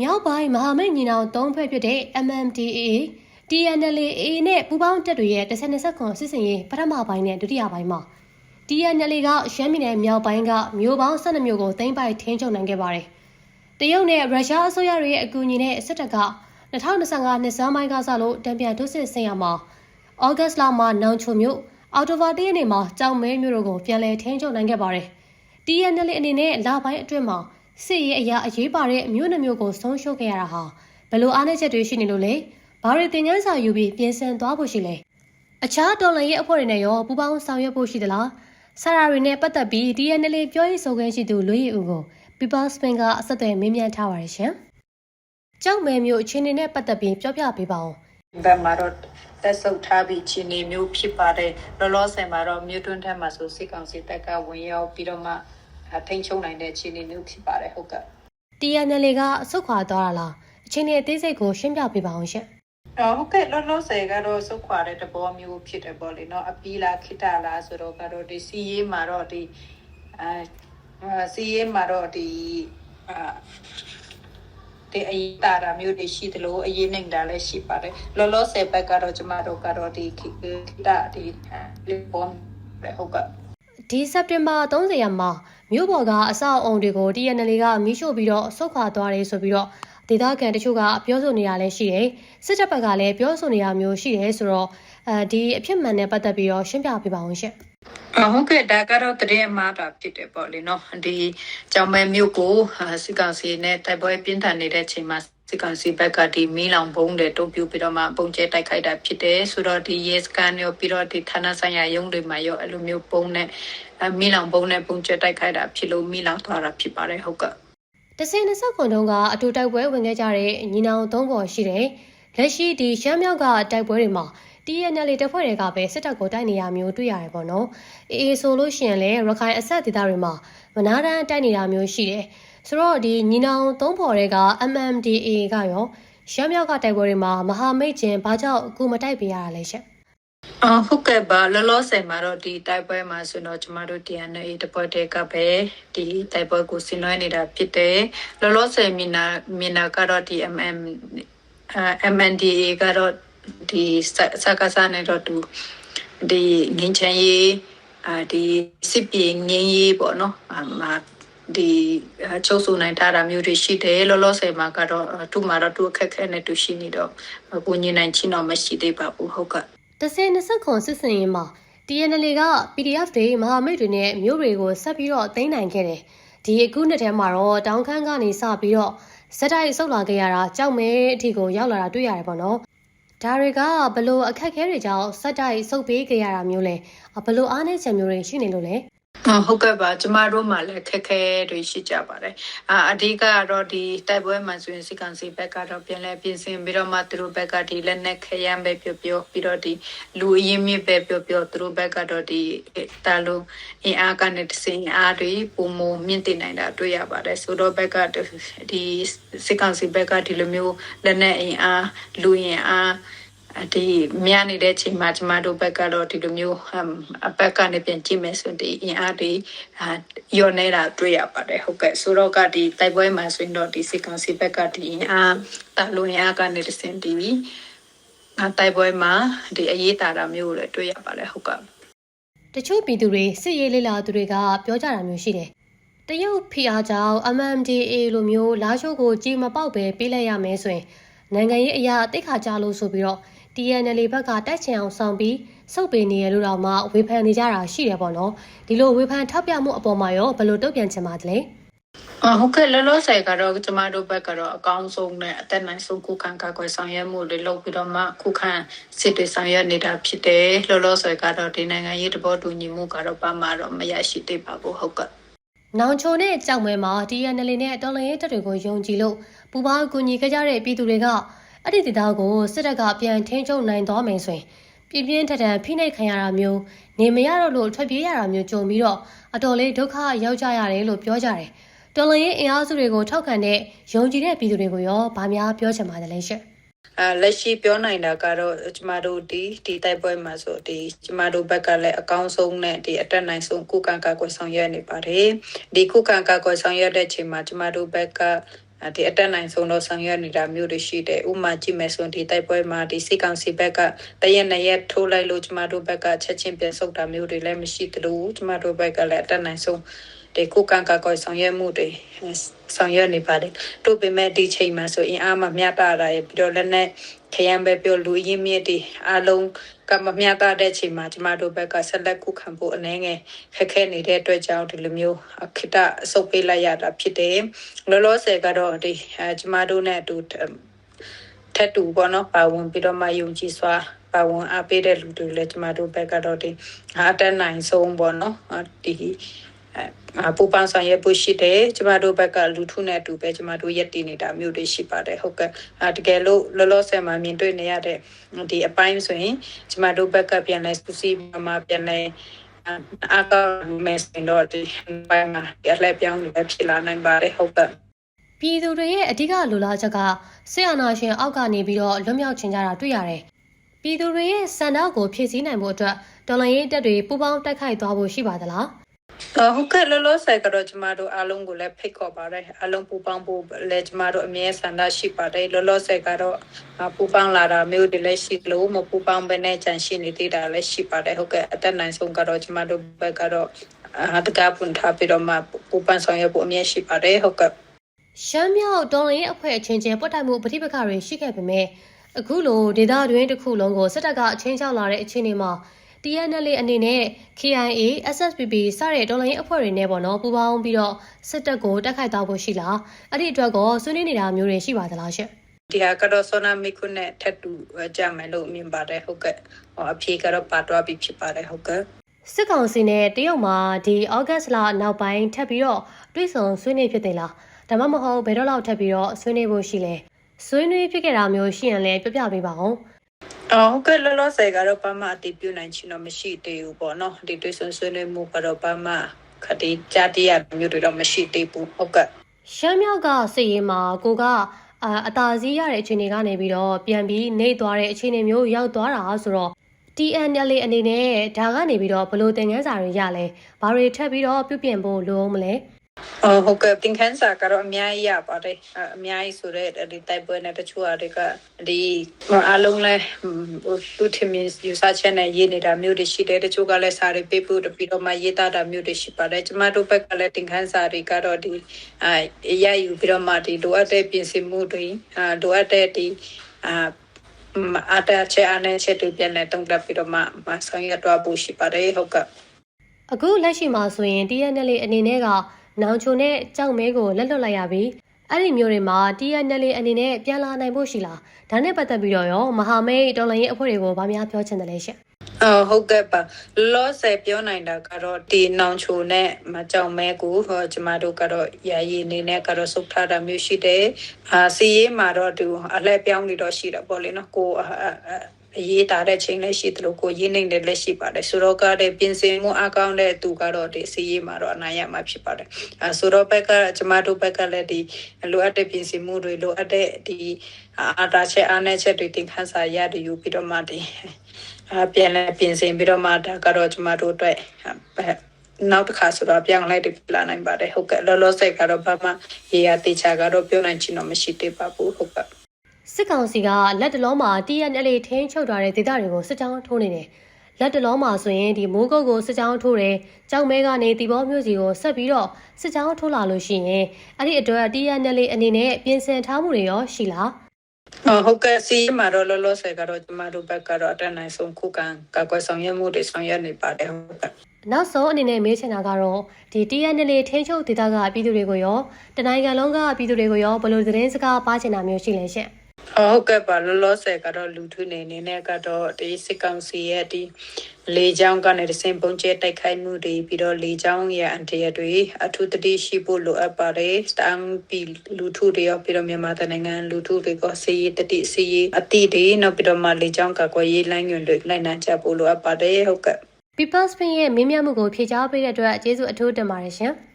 မြောက်ပိုင်းမဟာမိတ်ညီနောင်သုံးဖွဲ့ဖြစ်တဲ့ MMDAA TNLA နဲ့ပူးပေါင်းတပ်တွေရဲ့10-20ခွန်စစ်စင်ရေးပထမပိုင်းနဲ့ဒုတိယပိုင်းမှာ TNLA ကရှမ်းပြည်နယ်မြောက်ပိုင်းကမြို့ပေါင်း12မြို့ကိုသိမ်းပိုက်ထိန်းချုပ်နိုင်ခဲ့ပါတယ်။တရုတ်နဲ့ရုရှားအစိုးရတွေရဲ့အကူအညီနဲ့စစ်တပ်က2025နှစ်စမ်းပိုင်းကစလို့တံပြန်ထိုးစစ်ဆင်ရမှာဩဂတ်လမှာနောင်ချိုမြို့အော်တိုဘာတရက်နေ့မှာကြောင်မဲမြို့တို့ကိုပြန်လည်ထိန်းချုပ်နိုင်ခဲ့ပါတယ်။ TNLA အနေနဲ့လပိုင်းအတွင်းမှာ စစ်ရေးအရာအရေးပါတဲ့မြို့နှမျိုးကိုဆုံးရှုံးခဲ့ရတာဟာဘယ်လိုအားနည်းချက်တွေရှိနေလို့လဲ။ဘာတွေသင်ခန်းစာယူပြီးပြင်ဆင်သွားဖို့ရှိလဲ။အခြားတော်လှန်ရေးအဖွဲ့တွေနဲ့ရောပူးပေါင်းဆောင်ရွက်ဖို့ရှိသလား။ဆရာတွေနဲ့ပတ်သက်ပြီး TNLA ပြောရေးဆိုခွင့်ရှိသူလွေးရီဦးကို People Spin ကအဆက်အသွယ်မေးမြန်းထားပါတယ်ရှင်။ကြောက်မဲမျိုးအခြေအနေနဲ့ပတ်သက်ပြီးပြောပြပေးပါဦးဘက်မှာတော့တက်ဆုပ်ထားပြီးချင်းနေမျိုးဖြစ်ပါတယ်လောလောဆယ်မှာတော့မြို့တွင်းထက်မှာဆိုစစ်ကောင်စီတပ်ကဝင်ရောက်ပြီးတော့မှအ ထိန်ချုံနိုင်တဲ့ချင်းနေမျိုးဖြစ်ပါတယ်ဟုတ်ကဲ့။ TNLA ကအဆုတ်ခွာသွားတာလား။အခြေအနေအသေးစိတ်ကိုရှင်းပြပေးပါအောင်ရှင်။အော်ဟုတ်ကဲ့လောလောဆယ်ကတော့စုခွာတဲ့တဘောမျိုးဖြစ်တယ်ပေါ့လေနော်အပီးလားခိတလားဆိုတော့ကတော့ဒီစီရေးမှာတော့ဒီအဲစီရေးမှာတော့ဒီအာဒီအရေးတာတာမျိုးတွေရှိသလိုအရေးနိုင်တာလည်းရှိပါတယ်လောလောဆယ်ဘက်ကတော့ကျမတို့ကတော့ဒီခိတဒီလေပေါ်ဟုတ်ကဲ့ဒီစက်တင်ဘာ30ရက်မှာ မြို့ပေါ်ကအဆောက်အုံတွေကို TNL ကမီးရှို့ပြီးတော့ဆုတ်ခွာသွားတယ်ဆိုပြီးတော့ဒေသခံတချို့ကပြောဆိုနေတာလည်းရှိတယ်။စစ်တပ်ဘက်ကလည်းပြောဆိုနေတာမျိုးရှိတယ်ဆိုတော့အဲဒီအဖြစ်မှန်နဲ့ပတ်သက်ပြီးတော့ရှင်းပြပေးပါအောင်ရှင်အဟုတ်ကဲ့ဒါကတော့တရင်မှားတာဖြစ်တယ်ပေါ့လေနော်ဒီကြောင်မဲမြို့ကိုအာစစ်ကောင်စီနဲ့တိုက်ပွဲပြင်းထန်နေတဲ့ချိန်မှာ စစ်ကောင်စီဘက်ကဒီမီးလောင်ဘုံတွေတုံးပြပြီးတော့မှပုံကျဲတိုက်ခိုက်တာဖြစ်တယ်ဆိုတော့ဒီရဲစကန်ရောပြီးတော့ဒီဌာနဆိုင်ရာရုံးတွေမှာရောအဲ့လိုမျိုးပုံနဲ့အမီးလောင်ဘုံနဲ့ပုံကျဲတိုက်ခိုက်တာဖြစ်လို့မီးလောင်သွားတာဖြစ်ပါတယ်ဟုတ်ကဲ့။တစင်20ခွန်တုန်းကအတူတိုက်ပွဲဝင်ခဲ့ကြတဲ့ညီနောင်သုံးပေါ်ရှိတယ်။လက်ရှိဒီရှမ်းမြောက်ကတိုက်ပွဲတွေမှာ TNL တပ်ဖွဲ့တွေကပဲစစ်တပ်ကိုတိုက်နေရမျိုးတွေ့ရတယ်ပေါ့နော်။အေးအေးဆိုလို့ရှိရင်လည်းရခိုင်အဆက်ဒေသတွေမှာမနာတမ်းတိုက်နေတာမျိုးရှိတယ်။ ဆိုတော့ဒီညီနောင်သုံးဖော်တွေက MMDA ကရောရှမ်းမြောက်ကတိုက်ပွဲတွေမှာမဟာမိတ်ချင်းဘာကြောင့်အခုမတိုက်ပေးရတာလဲရှင့်အဟုတ်ကဲ့ပါလောလောဆယ်မှာတော့ဒီတိုက်ပွဲမှာဆိုတော့ကျမတို့ DNA တပွဲတည်းကပဲဒီတိုက်ပွဲကိုဆင်နွှဲနေတာဖြစ်တယ်လောလောဆယ်မြင်နာမြင်နာကတော့ဒီ MM အာ MNDA ကတော့ဒီစကားစားနေတော့သူဒီငင်းချင်ရေးအာဒီစစ်ပြေငင်းရေးပေါ့နော်အာမ ဒီချုပ်စုနိုင်ထားတာမျိုးတွေရှိတယ်လောလောဆယ်မှာကတော့သူ့မှာတော့သူအခက်အခဲနဲ့သူရှိနေတော့ကိုညင်နိုင်ချင်းတော့မရှိသေးပါဘူးဟုတ်ကဲ့တစင်20ခွန်စစ်စင်ရင်မှာ TNL က PDF တွေမဟာမိတ်တွေနဲ့မျိုးတွေကိုဆက်ပြီးတော့သိမ်းနိုင်ခဲ့တယ်။ဒီအခုနှစ်ထဲမှာတော့တောင်ခမ်းကနေစပြီးတော့ဇက်တိုက်ဆုတ်လာခဲ့ရတာကြောက်မဲအထိကိုရောက်လာတာတွေ့ရတယ်ပေါ့နော်။ဒါတွေကဘလို့အခက်အခဲတွေကြောင့်ဇက်တိုက်ဆုတ်ပေးခဲ့ရတာမျိုးလဲဘလို့အားနည်းချက်မျိုးတွေရှိနေလို့လဲအ ဟုတ်ကဲ့ပါကျမတို့မှလည်းခက်ခဲတွေရှိကြပါတယ်အာအဓိကကတော့ဒီတိုက်ပွဲမှာဆိုရင်စစ်ကောင်စီဘက်ကတော့ပြန်လဲပြင်ဆင်ပြီးတော့မှသူတို့ဘက်ကဒီလက်နက်ခရမ်းပဲပြောပြောပြီးတော့ဒီလူအရင်းမြစ်ပဲပြောပြောသူတို့ဘက်ကတော့ဒီတာလုံးအင်အားကနေတစင်အားတွေပုံမမြင့်တင်နိုင်တာတွေ့ရပါတယ်ဆိုတော့ဘက်ကဒီစစ်ကောင်စီဘက်ကဒီလိုမျိုးလက်နက်အင်အားလူအင်အား ဒီမြန်နေတဲ့ချိန်မှာကျမတို့ဘက်ကတော့ဒီလိုမျိုးအဘက်ကနေပြန်ကြည့်မယ်ဆိုရင်ဒီအင်အားတွေအာယောနေတာတွေ့ရပါတယ်ဟုတ်ကဲ့ဆိုတော့ကဒီတိုက်ပွဲမှာဆိုရင်တော့ဒီစစ်ကောင်စီဘက်ကဒီအင်အားတလူအင်အားကနေတစင်ဒီငါတိုက်ပွဲမှာဒီအရေးတာတာမျိုးကိုလည်းတွေ့ရပါတယ်ဟုတ်ကဲ့။တချို့ပြည်သူတွေစစ်ရေးလေ့လာသူတွေကပြောကြတာမျိုးရှိတယ်။တရုတ်ဖိအားကြောင့် MMDA လိုမျိုးလာရှိုးကိုကြီးမပေါက်ပဲပေးလိုက်ရမယ်ဆိုရင်နိုင်ငံရေးအရာတိတ်ခါကြလို့ဆိုပြီးတော့ TNL ဘက်ကတိုက်ချင်အောင်ဆောင်ပြီးစုပ်ပင်နေရလို့တော့မှဝေဖန်နေကြတာရှိတယ်ပေါ့နော်ဒီလိုဝေဖန်ထောက်ပြမှုအပေါ်မှာရောဘယ်လိုတုံ့ပြန်ချင်ပါသလဲအဟုတ်ကဲ့လောလောဆယ်ကတော့ကျမတို့ဘက်ကတော့အကောင်းဆုံးနဲ့အသက်နိုင်ဆုံးခုခံကာကွယ်ဆောင်ရွက်မှုတွေလုပ်ပြီးတော့မှခုခံစစ်တွေဆောင်ရွက်နေတာဖြစ်တယ်လောလောဆယ်ကတော့ဒီနိုင်ငံရေးတဘောတူညီမှုကတော့ဘာမှတော့မရရှိသေးပါဘူးဟုတ်ကဲ့နောင်ချိုနဲ့ကြောက်မဲမှာ TNL နဲ့တော်လှန်ရေးတပ်တွေကိုယုံကြည်လို့ပူပေါင်းကူညီခဲ့ကြတဲ့ပြည်သူတွေက အဲ့ဒီဒေသကိုစစ်တပ်ကပြန်ထင်းချုပ်နိုင်သွားမယ်ဆိုရင်ပြင်းပြင်းထန်ထန်ဖိနှိပ်ခံရတာမျိုးနေမရတော့လို့ထွက်ပြေးရတာမျိုးကြုံပြီးတော့အတော်လေးဒုက္ခရောက်ကြရတယ်လို့ပြောကြတယ်။တော်လှန်ရေးအင်အားစုတွေကိုထောက်ခံတဲ့ယုံကြည်တဲ့ပြည်သူတွေကိုရောဗာများပြောချင်ပါတယ်လဲရှင့်အာလက်ရှိပြောနိုင်တာကတော့ကျမတို့ဒီဒီတိုက်ပွဲမှာဆိုဒီကျမတို့ဘက်ကလည်းအကောင်းဆုံးနဲ့ဒီအတက်နိုင်ဆုံးကုကံကာကွယ်ဆောင်ရွက်နေပါတယ်ဒီကုကံကာကွယ်ဆောင်ရွက်တဲ့ချိန်မှာကျမတို့ဘက်က ဒီအတက်နိုင်ဆုံးတော့ဆောင်ရွက်နေတာမျိုးတွေရှိတယ်ဥပမာကြည့်မယ်ဆိုရင်ဒီတိုက်ပွဲမှာဒီစိတ်ကောင်စီဘက်ကတရက်နှစ်ရက်ထိုးလိုက်လို့ကျမတို့ဘက်ကချက်ချင်းပြန်ဆုတ်တာမျိုးတွေလည်းမရှိသလိုကျမတို့ဘက်ကလည်းအတက်နိုင်ဆုံး ဒီကုကံကကောဆောင်ရွက်မှုတွေဆောင်ရွက်နေပါတယ်တို့ပေမဲ့ဒီချိန်မှာဆိုရင်အားမမျှတတာရပြီးတော့လည်းနဲ့ခရမ်းပဲပြောလူရင်းမြစ်တွေအားလုံးကမမျှတတဲ့ချိန်မှာကျမတို့ဘက်ကဆက်လက်ကုခံဖို့အနေငယ်ခက်ခဲနေတဲ့အတွက်ကြောင့်ဒီလိုမျိုးခိတအဆုတ်ပေးလိုက်ရတာဖြစ်တယ်လောလောဆယ်ကတော့ဒီအဲကျမတို့နဲ့အတူထက်တူပေါ့နော်ပါဝင်ပြီးတော့မှယုံကြည်စွာပါဝင်အားပေးတဲ့လူတွေလည်းကျမတို့ဘက်ကတော့ဒီအတက်နိုင်ဆုံးပေါ့နော်ဒီအ ပူပန်းဆောင်ရွက်ဖို့ရှိတယ်ကျမတို့ဘက်ကလူထုနဲ့အတူပဲကျမတို့ရက်တည်နေတာမျိုးတွေရှိပါတယ်ဟုတ်ကဲ့အတကယ်လို့လောလောဆယ်မှာမြင်တွေ့နေရတဲ့ဒီအပိုင်းဆိုရင်ကျမတို့ဘက်ကပြန်လဲစူးစီးမှပြန်လဲအကာမက်စင်တော့ဒီပိုင်းမှာရလက်ပြောင်းလည်းဖြစ်လာနိုင်ပါတယ်ဟုတ်ကဲ့ပြည်သူတွေရဲ့အဓိကလိုလားချက်ကစစ်အာဏာရှင်အောက်ကနေပြီးတော့လွတ်မြောက်ချင်ကြတာတွေ့ရတယ်။ပြည်သူတွေရဲ့စံနှုန်းကိုဖြည့်ဆည်းနိုင်ဖို့အတွက်တော်လှန်ရေးတပ်တွေပူးပေါင်းတိုက်ခိုက်သွားဖို့ရှိပါသလား ဟုတ်ကဲ့လောလောဆယ်ကတော့ကျမတို့အားလုံးကိုလည်းဖိတ်ခေါ်ပါတယ်အားလုံးပူပေါင်းဖို့လည်းကျမတို့အမြဲဆန္ဒရှိပါတယ်လောလောဆယ်ကတော့ပူပေါင်းလာတာမျိုးတွေလည်းရှိလို့မပူပေါင်းဘဲနဲ့ကြံရှိနေသေးတာလည်းရှိပါတယ်ဟုတ်ကဲ့အသက်နိုင်ဆုံးကတော့ကျမတို့ဘက်ကတော့အတကားပွန်ထားပြီးတော့မှပူပန်းဆောင်ရွက်ဖို့အမြဲရှိပါတယ်ဟုတ်ကဲ့။ရှမ်းမြောက်တော်လှန်ရေးအဖွဲ့အချင်းချင်းပွတ်တိုက်မှုပဋိပက္ခတွေရှိခဲ့ပေမဲ့အခုလိုဒေသတွင်းတစ်ခုလုံးကိုစစ်တပ်ကအချင်းချောက်လာတဲ့အခြေအနေမှာ TNL အနေနဲ့ KIA, SSPP စတဲ့တော်လှန်ရေးအဖွဲ့တွေနဲ့ပေါ့နော်ပူးပေါင်းပြီးတော့စစ်တပ်ကိုတိုက်ခိုက်သွားဖို့ရှိလားအဲ့ဒီအတွက်ကောဆွေးနွေးနေတာမျိုးတွေရှိပါသလားရှင့်ဒီဟာကတော့ဆောနာမီခုနဲ့ထက်တူကြမယ်လို့မြင်ပါတယ်ဟုတ်ကဲ့ဟောအဖြေကတော့ပါတော့ပြီဖြစ်ပါတယ်ဟုတ်ကဲ့စစ်ကောင်စီနဲ့တရုတ်မှာဒီဩဂတ်စ်လနောက်ပိုင်းထပ်ပြီးတော့တွေ့ဆုံဆွေးနွေးဖြစ်တယ်လားဒါမှမဟုတ်ဘယ်တော့လောက်ထပ်ပြီးတော့ဆွေးနွေးဖို့ရှိလဲဆွေးနွေးဖြစ်ခဲ့တာမျိုးရှိရင်လည်းပြပြပေးပါဦးအော်ဟု တ်ကဲ့လောလောဆယ်ကတော့ဘာမှအတည်ပြုနိုင်ချင်တော့မရှိသေးဘူးပေါ့နော်ဒီတွေ့ဆုံဆွေးနွေးမှုကတော့ဘာမှခတိကြတရားမျိုးတွေတော့မရှိသေးဘူးဟုတ်ကဲ့ရှမ်းမြောက်ကစစ်ရေးမှာကိုကအအသာစီးရတဲ့အခြေအနေကနေပြီးတော့ပြန်ပြီးနှိပ်သွားတဲ့အခြေအနေမျိုးရောက်သွားတာဆိုတော့ TNL အနေနဲ့ဒါကနေပြီးတော့ဘလို့သင်ခန်းစာတွေရလဲဘာတွေထပ်ပြီးတော့ပြုပြင်ဖို့လိုအောင်မလဲ အော်ဟုတ်ကဲ့သင်ခန်းစာကတော့အများကြီးရပါတယ်အအများကြီးဆိုတော့ဒီတိုက်ပွဲနဲ့တချို့အတွေကဒီအားလုံးလဲဟိုသူထင်မြင်ယူဆချက်နဲ့ရေးနေတာမျိုးတွေရှိတယ်တချို့ကလည်းစာတွေပေးဖို့ပြီးတော့မှရေးသားတာမျိုးတွေရှိပါတယ်ကျမတို့ဘက်ကလည်းသင်ခန်းစာတွေကတော့ဒီအာရယူပြီးတော့မှဒီလိုအပ်တဲ့ပြင်ဆင်မှုတွေအာလိုအပ်တဲ့ဒီအာအတားချက်အနေချက်တွေပြန်လဲတုံ့တက်ပြီးတော့မှမဆောင်ရွက်တော့ဖို့ရှိပါတယ်ဟုတ်ကဲ့အခုလက်ရှိမှာဆိုရင် TNL အနေနဲ့က နောင်ချိုနဲ့ကြောက်မဲကိုလက်လွတ်လိုက်ရပြီအဲ့ဒီမျိုးတွေမှာ TNL အနေနဲ့ပြန်လာနိုင်ဖို့ရှိလားဒါနဲ့ပတ်သက်ပြီးတော့ရောမဟာမိတ်တော်လှန်ရေးအဖွဲ့တွေကိုဗာများပြောချင်တယ်လေရှင်အော်ဟုတ်ကဲ့ပါလောဆယ်ပြောနိုင်တာကတော့ဒီနောင်ချိုနဲ့မကြောင်မဲကိုဟောကျမတို့ကတော့ယာယီအနေနဲ့ကတော့စုတ်ထားတာမျိုးရှိတယ်အာစီရေးမှာတော့ဒီအလှည့်ပြောင်းနေတော့ရှိတာပေါ့လေနော်ကိုအာအာအ ရေးတာတဲ့ချိန်လည်းရှိသလိုကိုရင်းနေတဲ့လည်းရှိပါတယ်ဆိုတော့ကတဲ့ပြင်ဆင်မှုအကောင်းတဲ့သူကတော့ဒီစီရေးမှာတော့အနိုင်ရမှာဖြစ်ပါတယ်အဲဆိုတော့ဘက်ကကျမတို့ဘက်ကလည်းဒီလိုအပ်တဲ့ပြင်ဆင်မှုတွေလိုအပ်တဲ့ဒီအာတာချက်အားနဲ့ချက်တွေတင်ခန်းစာရတယ်ယူပြီးတော့မှဒီအပြန်လဲပြင်ဆင်ပြီးတော့မှဒါကတော့ကျမတို့အတွက်အဲနောက်တစ်ခါဆိုတော့ပြောင်းလဲတပြလာနိုင်ပါတယ်ဟုတ်ကဲ့လောလောဆယ်ကတော့ဘာမှရေရတေချာကတော့ပြောနိုင်ချင်တော့မရှိသေးပါဘူးဟုတ်ကဲ့ စစ်ကောင်စီကလက်တလုံးမှာ TNL ထိန်းချုပ်ထားတဲ့ဒေသတွေကိုစစ်ကြောင်းထိုးနေတယ်။လက်တလုံးမှာဆိုရင်ဒီမိုးကုတ်ကိုစစ်ကြောင်းထိုးတယ်။ကြောက်မဲကနေတီဘောမျိုးစီကိုဆက်ပြီးတော့စစ်ကြောင်းထိုးလာလို့ရှိရင်အဲ့ဒီအတွက် TNL အနေနဲ့ပြင်ဆင်ထားမှုတွေရောရှိလားအဟုတ်ကဲ့စီမှာတော့လောလောဆယ်ကတော့ကျမတို့ဘက်ကတော့အတန်းနိုင်ဆုံးခုခံကာကွယ်ဆောင်ရွက်မှုတွေဆောင်ရွက်နေပါတယ်ဟုတ်ကဲ့။နောက်ဆုံးအနေနဲ့မေးချင်တာကတော့ဒီ TNL ထိန်းချုပ်ဒေသကပြည်သူတွေကိုရောတနိုင်ငံလုံးကပြည်သူတွေကိုရောဘယ်လိုသတင်းစကားပါချင်တာမျိုးရှိလဲရှင့်။ ဟုတ်ကဲ့ပါလောလောဆယ်ကတော့လူထုနေနေနဲ့ကတော့ဒီစစ်ကောင်စီရဲ့ဒီလေကြောင်းကနေတစင်ပုံကျဲတိုက်ခိုက်မှုတွေပြီးတော့လေကြောင်းရဲ့အန်တရတွေအထူးတတိရှိဖို့လိုအပ်ပါတယ်စတမ်ပီလူထုတွေရောပြီးတော့မြန်မာနိုင်ငံလူထုတွေကစီးတတိစီးအတိတွေနောက်ပြီးတော့မှလေကြောင်းကကွယ်ရေးလိုင်းညွန်တွေလိုက်နိုင်ကြဖို့လိုအပ်ပါတယ်ဟုတ်ကဲ့ People's Pin ရဲ့မင်းမြတ်မှုကိုဖြေကြားပေးတဲ့အတွက်ကျေးဇူးအထူးတင်ပါတယ်ရှင်။